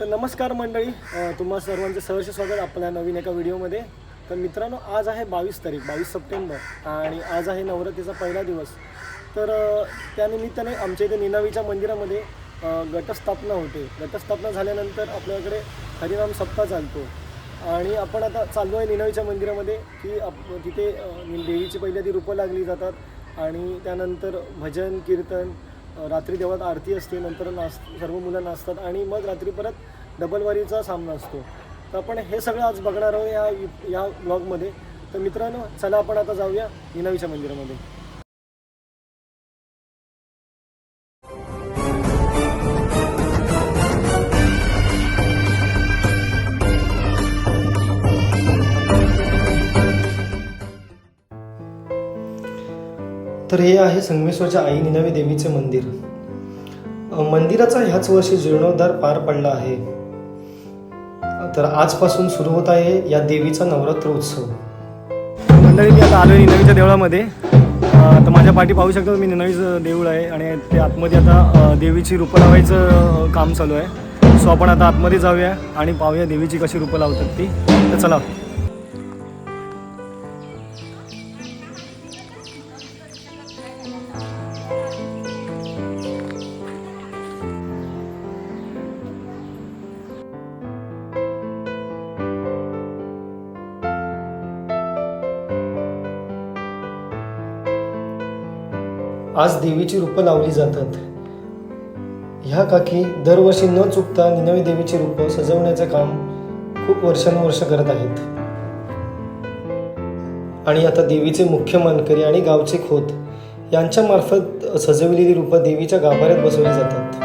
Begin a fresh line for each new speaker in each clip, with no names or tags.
तर नमस्कार मंडळी तुम्हा सर्वांचं सहर्ष स्वागत आपल्या नवीन एका व्हिडिओमध्ये. तर मित्रांनो आज आहे बावीस तारीख बावीस सप्टेंबर आणि आज आहे नवरात्रीचा पहिला दिवस. तर त्यानिमित्ताने आमच्या इथे निनावीच्या मंदिरामध्ये गटस्थापना होते. गटस्थापना झाल्यानंतर आपल्याकडे हरिनाम सप्ताह चालतो. आणि आपण आता चाललो आहे निनावीच्या मंदिरामध्ये की आप तिथे देवीची पहिल्या ती रूपं लागली जातात. आणि त्यानंतर भजन कीर्तन रात्री देवळात आरती असते नंतर नाच सर्व मुलं नाचतात आणि मग रात्री परत डबलवारीचा सामना असतो. तर आपण हे सगळं आज बघणार आहोत या या ब्लॉगमध्ये तर मित्रांनो चला आपण आता जाऊया निनावीच्या मंदिरामध्ये. तर हे आहे संगमेश्वरच्या आई निनावी देवीचे मंदिर. मंदिराचा ह्याच वर्षी जीर्णोद्धार पार पडला आहे. तर आजपासून सुरू होत आहे या देवीचा नवरात्र उत्सव. मंडळी मी आता आलो आहे निनावीच्या देवळामध्ये. तर माझ्या पाठी पाहू शकता मी निनावीचं देऊळ आहे आणि ते आतमध्ये आता देवीची रूपं लावायचं काम चालू आहे. सो आपण आता आतमध्ये जाऊया आणि पाहूया देवीची कशी रूपं लावतात ती. तर चला. आज देवीची रूपं लावली जातात. ह्या काकी दरवर्षी न चुकता निनवी देवीची रूपं सजवण्याचं काम खूप वर्षानुवर्ष करत आहेत. आणि आता देवीचे मुख्य मानकरी आणि गावचे खोत यांच्या मार्फत सजवलेली रूपं देवीच्या गाभाऱ्यात बसवली जातात.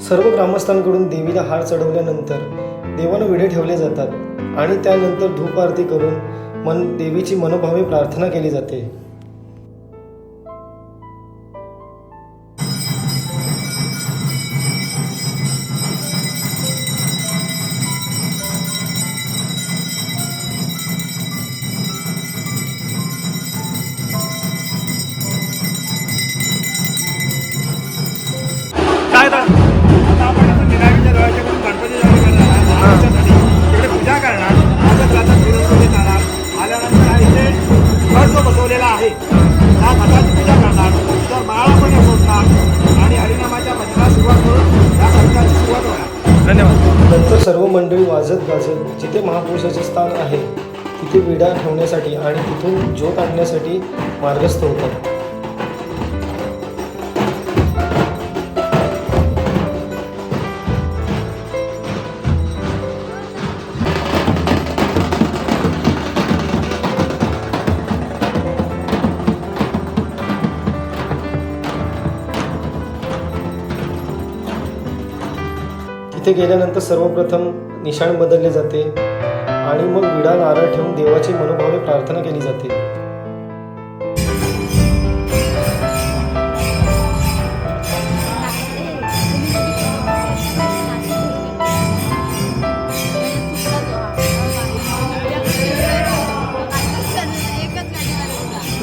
सर्व ग्रामस्थांकडून देवीला हार चढवल्यानंतर देवानं विडे ठेवले जातात आणि त्यानंतर धूप आरती करून मन देवीची मनोभावे प्रार्थना केली जाते. वाजत जिथे महापुरुषाचे स्थान आहे तिथे विडा ठेवण्यासाठी आणि तिथून ज्योत आणण्यासाठी मार्गस्थ होतात. तिथे गेल्यानंतर सर्वप्रथम निशाण बदलले जाते आणि मग विडा नारळ ठेवून देवाची मनोभावे प्रार्थना केली जाते.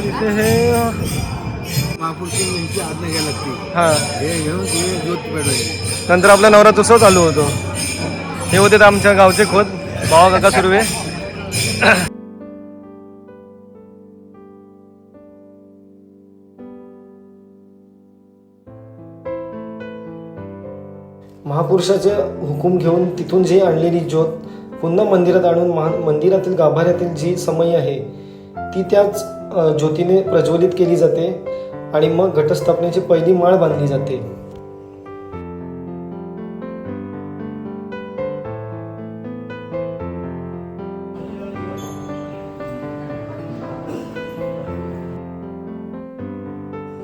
इथे हे
महापुरुषी यांची आज्ञा घ्यायला लागते.
हा.
हे घेऊन तुम्ही ज्योत पेटवायची.
नंतर आपला नवरात्र उत्सव चालू होतो. हे होते आमच्या गावचे खोत. भावा काका सुर्वे महापुरुषाचे हुकूम घेऊन तिथून जी आणलेली ज्योत पुन्हा मंदिरात आणून महा मंदिरातील गाभाऱ्यातील जी समय आहे ती त्याच ज्योतीने प्रज्वलित केली जाते आणि मग घटस्थापनेची पहिली माळ बांधली जाते.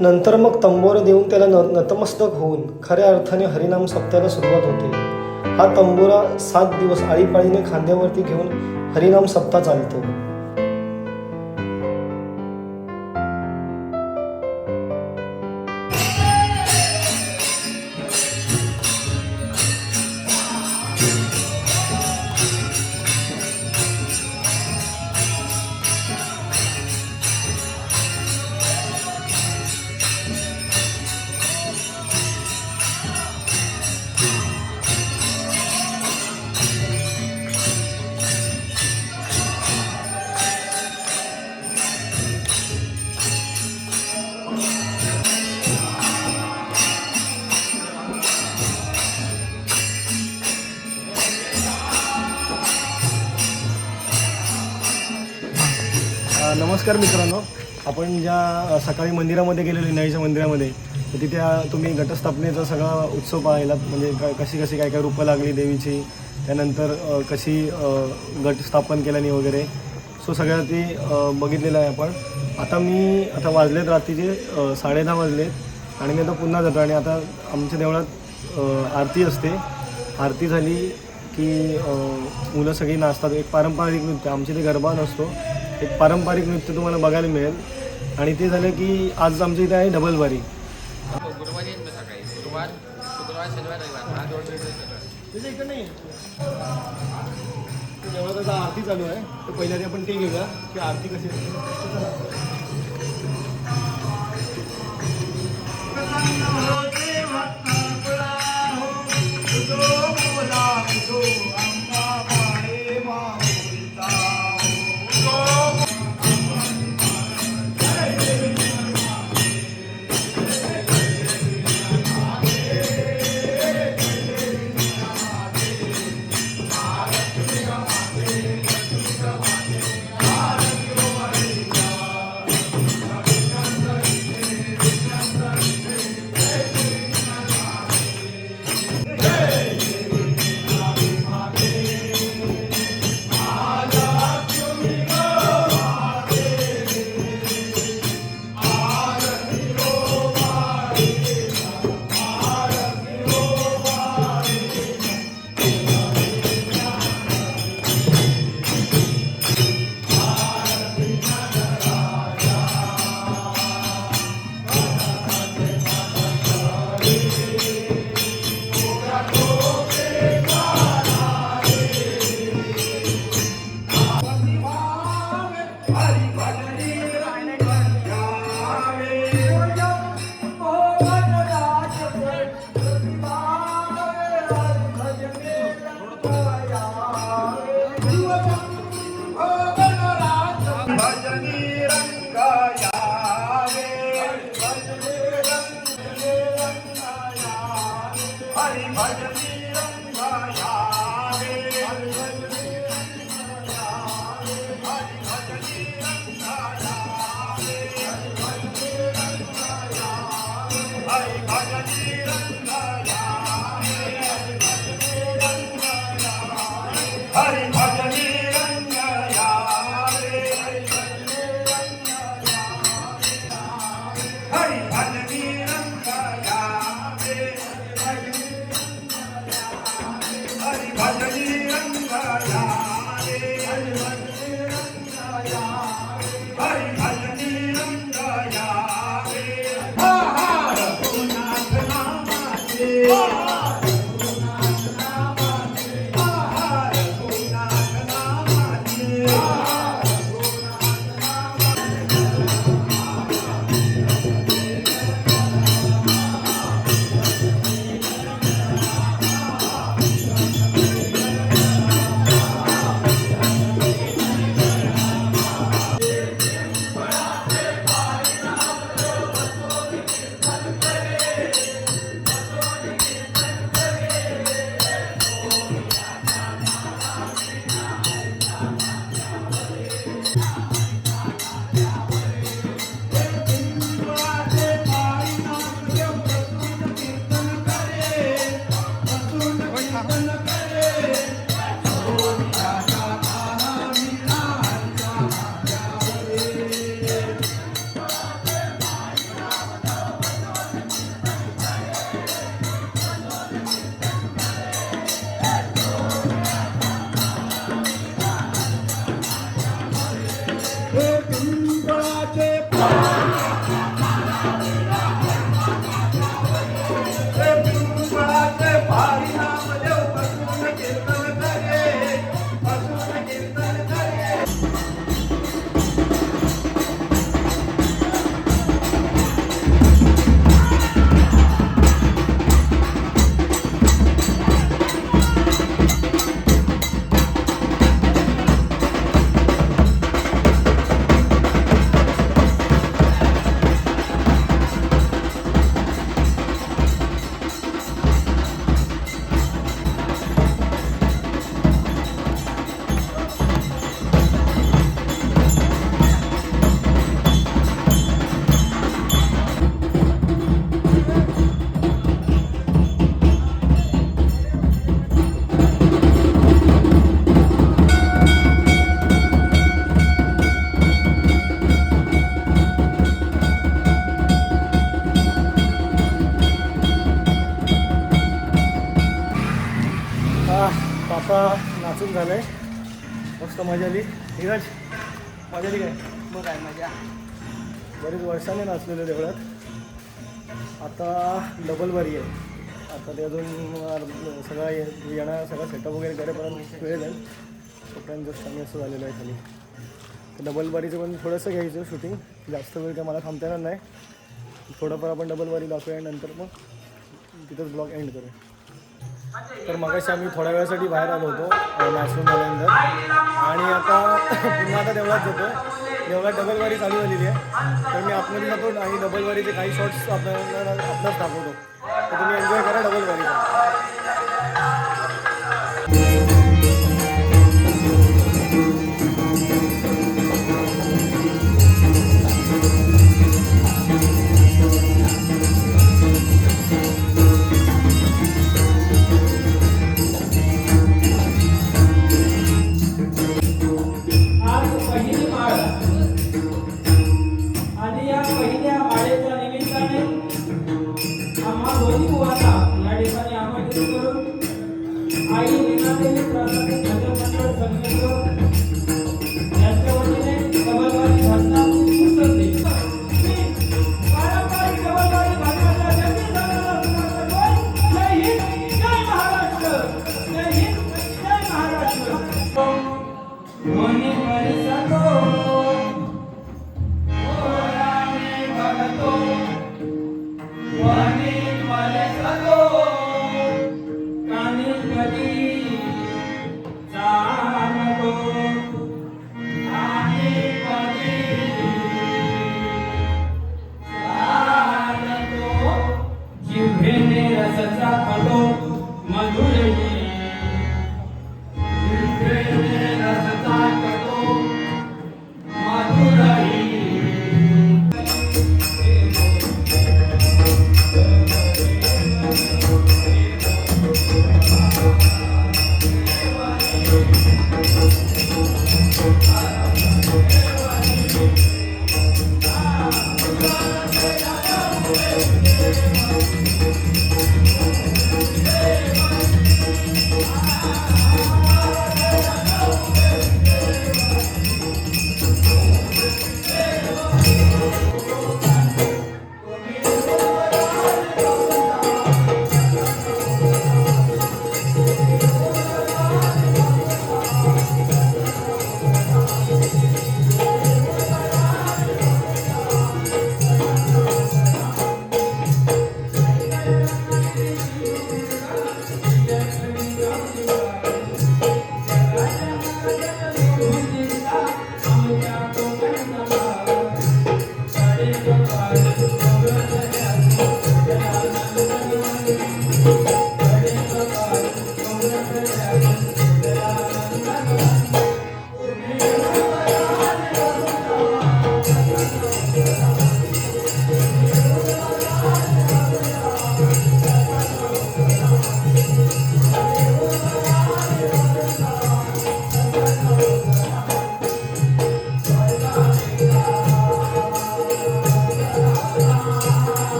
नंतर मग तंबोरे देऊन त्याला न नतमस्तक होऊन खऱ्या अर्थाने हरिनाम सप्त्याला सुरुवात होते. हा तंबोरा सात दिवस आळीपाळीने खांद्यावरती घेऊन हरिनाम सप्ताह चालतो. नमस्कार मित्रांनो. आपण ज्या सकाळी मंदिरामध्ये गेलेलो विनायच्या मंदिरामध्ये तर तिथे तुम्ही घटस्थापनेचा सगळा उत्सव पाहिला. म्हणजे क- कशी कशी काय काय रूपं लागली देवीची? त्यानंतर कशी अ, स्थापन केल्याने वगैरे. सो सगळ्या ते बघितलेलं आहे आपण. आता मी आता वाजलेत रात्रीचे साडेदहा वाजलेत. आणि मी आता पुन्हा जातो. आणि आता आमच्या देवळात आरती असते. आरती झाली की मुलं सगळी नाचतात. एक पारंपरिक नृत्य. आमच्या इथे गरबा नसतो. एक पारंपरिक नृत्य तुम्हाला बघायला मिळेल. आणि ते झालं की आज आमच्या इथे आहे डबल बारी
हो, गुरुवार सकाळी. शुक्रवार शनिवार रविवार.
नाही. आता आरती चालू आहे. तर पहिल्या आपण ते घेऊया की आरती कशी असते.
हरि
पापा नाचून झालंय. मस्त मजा आली. धीरज मजा आली काय?
मग काय मजा.
बरेच वर्षाने नाचलेलो देवळात. आता डबल बारी आहे. आता ते अजून सगळा ये- येणार सगळा सेटअप वगैरे करेपर्यंत वेळ जाईल तोपर्यंत जस्ट आम्ही असं झालेलं आहे खाली. तर डबल बारीचं पण थोडंसं घ्यायचं शूटिंग जास्त वेळ काय मला थांबता येणार नाही. थोडंफार आपण डबल बारी दाखवूया नंतर मग तिथंच ब्लॉग एंड करूया. तर मगाशी आम्ही थोड्या वेळासाठी बाहेर आलो होतो नाशिक झाल्यानंतर आणि आता पुन्हा आता देवळात जातो. देवळात डबल वारी चालू झालेली आहे. तर मी आपल्याला जातो आणि डबल वारीचे काही शॉट्स आपल्याला आपल्याच दाखवतो. तर तुम्ही एन्जॉय करा डबल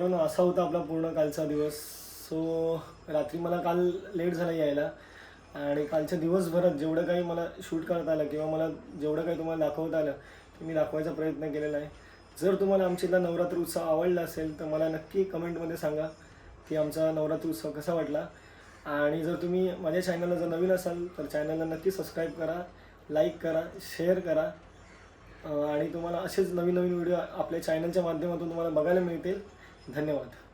मित्रांनो असा होता आपला पूर्ण कालचा दिवस. सो रात्री मला काल लेट झाला यायला. आणि कालच्या दिवसभरात जेवढं काही मला शूट करता आलं किंवा मला जेवढं काही तुम्हाला दाखवता आलं ते मी दाखवायचा प्रयत्न केलेला आहे. जर तुम्हाला आमच्या इथला नवरात्र उत्सव आवडला असेल तर मला नक्की कमेंटमध्ये सांगा की आमचा नवरात्र उत्सव कसा वाटला. आणि जर तुम्ही माझ्या चॅनलला जर नवीन असाल तर चॅनलला नक्की सबस्क्राईब करा लाईक करा शेअर करा. आणि तुम्हाला असेच नवीन नवीन व्हिडिओ आपल्या चॅनलच्या माध्यमातून तुम्हाला बघायला मिळतील. धन्यवाद.